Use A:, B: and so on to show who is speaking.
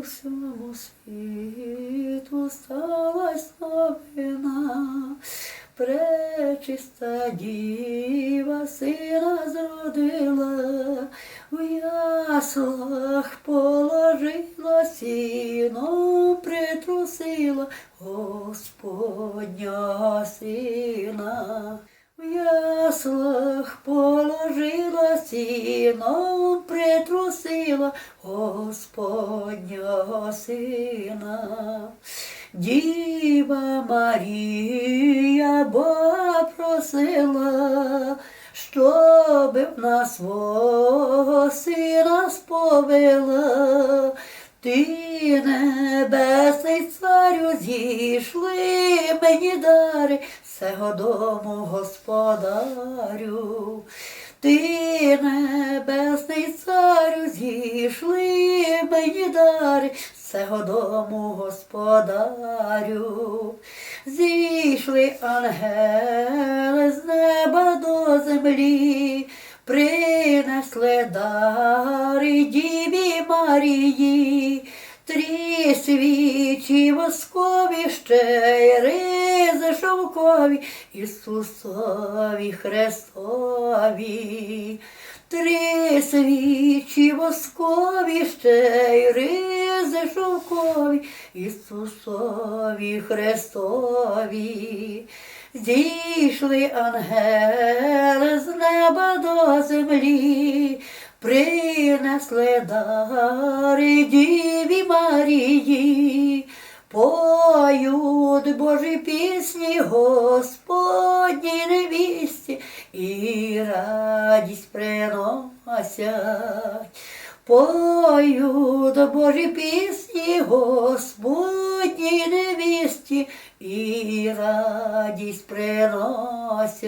A: всьому світу сталась новина, пречиста діва сина зродила, в яслах положила сіно, притрусила Господня сина. В яслах положила сіно, притрусила Господня сина. Діва Марія Бога просила, щоб в нас свого сина сповила. Ти небесний царю зійшли мені дари сего дому господарю. Ти небесний царю зійшли мені дари сего дому господарю. Зійшли ангели з неба до землі, принесли дари Діві Марії, три свічі воскові ще ризи шовкові, Ісусові Христові. Три свічі воскові ще й ризи шовкові, Ісусові Христові. Зійшли ангели з неба до землі, принесли дари Діві Марії, поють Божі пісні Господній невісті і радість приносять. Поють Божі пісні Господній невісті і радість приносять.